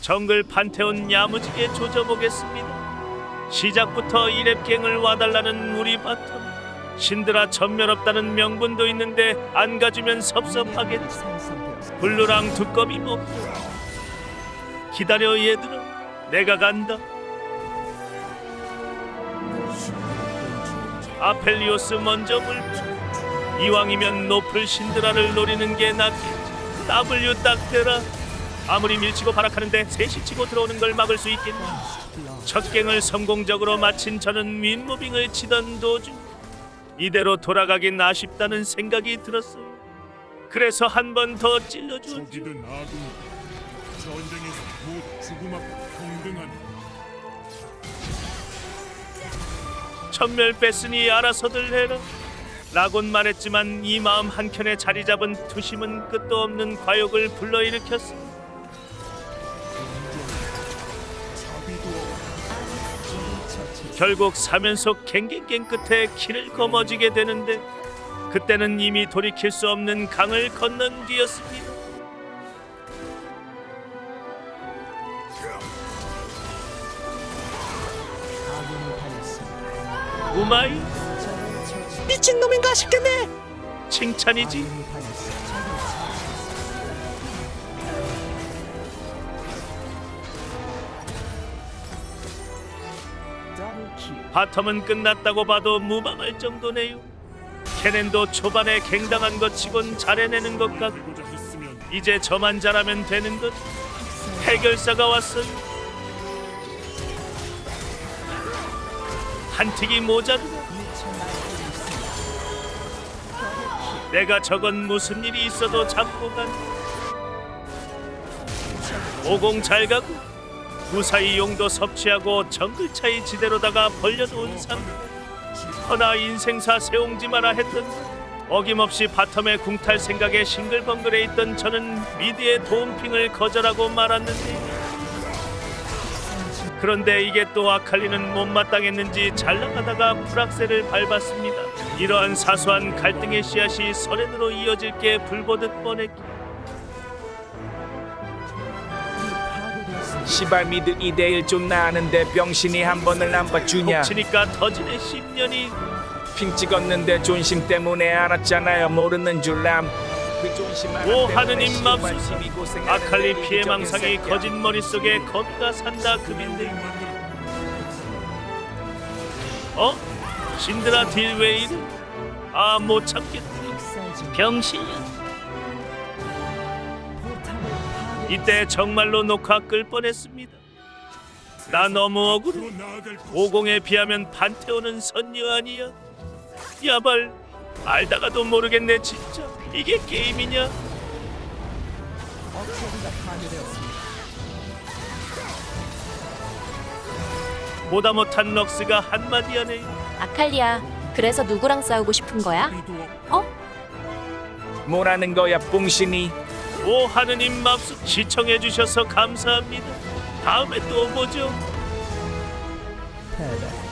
정글 판테온 야무지게 조져보겠습니다. 시작부터 이랩갱을 와달라는 우리 바텀. 신드라 전면 없다는 명분도 있는데 안 가주면 섭섭하겠지. 블루랑 두꺼비 먹고 기다려 얘들아 내가 간다 아펠리오스 먼저 물고 이왕이면 높을 신드라를 노리는 게 낫겠지 W 딱 대라 아무리 밀치고 발악하는데 셋이 치고 들어오는 걸 막을 수 있겠나 첫 갱을 성공적으로 마친 저는 윗무빙을 치던 도중 이대로 돌아가긴 아쉽다는 생각이 들었어요. 그래서 한 번 더 찔러주었죠. 적이든 전쟁에서 모두 죽음 앞 동등한 천멸 뺐으니 알아서들 해라. 라곤 말했지만 이 마음 한켠에 자리 잡은 투심은 끝도 없는 과욕을 불러일으켰습니다 결국 3연속 갱갱갱 끝에 키를 거머쥐게 되는데 그때는 이미 돌이킬 수 없는 강을 건넌 뒤였습니다. 우마이? 미친놈인가 싶겠네. 칭찬이지 바텀은 끝났다고 봐도 무방할 정도네요. 케넨도 초반에 갱당한 것 치곤 잘해내는 것 같고 이제 저만 잘하면 되는 것. 해결사가 왔어요. 한틱이 모자르다. 내가 저건 무슨 일이 있어도 잡고 간. 오공 잘 가고 무사히 용도 섭취하고 정글 차이 지대로다가 벌려놓은 상태. 허나 인생사 세옹지 마라 했던 어김없이 바텀에 궁탈 생각에 싱글벙글해 있던 저는 미드의 도움핑을 거절하고 말았는데 그런데 이게 또 아칼리는 못마땅했는지 잘 나가다가 풀악셀을 밟았습니다. 이러한 사소한 갈등의 씨앗이 설엔으로 이어질 게 불보듯 뻔했기 시발 미드 2대1 존나 하는데 병신이 한 번을 안 봐주냐? 치니까 터지네 10년이. 핑 찍었는데 존심 때문에 알았잖아요. 모르는 줄람. 그 존심 하나 오 때문에 하느님 맙소사? 고생하는데 아칼리 피해 망상이. 거짓 머릿속에 거미가 산다 급인데. 어? 신드라 딜 왜 이래? 아못 참겠다 병신이야 이때 정말로 녹화 끌 뻔했습니다. 나 너무 억울해. 오공에 비하면 판테온은 선녀 아니야? 야발 알다가도 모르겠네 진짜. 이게 게임이냐? 보다 못한 럭스가 한마디 하네 아칼리아, 그래서 누구랑 싸우고 싶은 거야? 어? 뭐라는 거야 뽕신이 오 하느님 맙소 시청해 주셔서 감사합니다. 다음에 또 보죠. 패배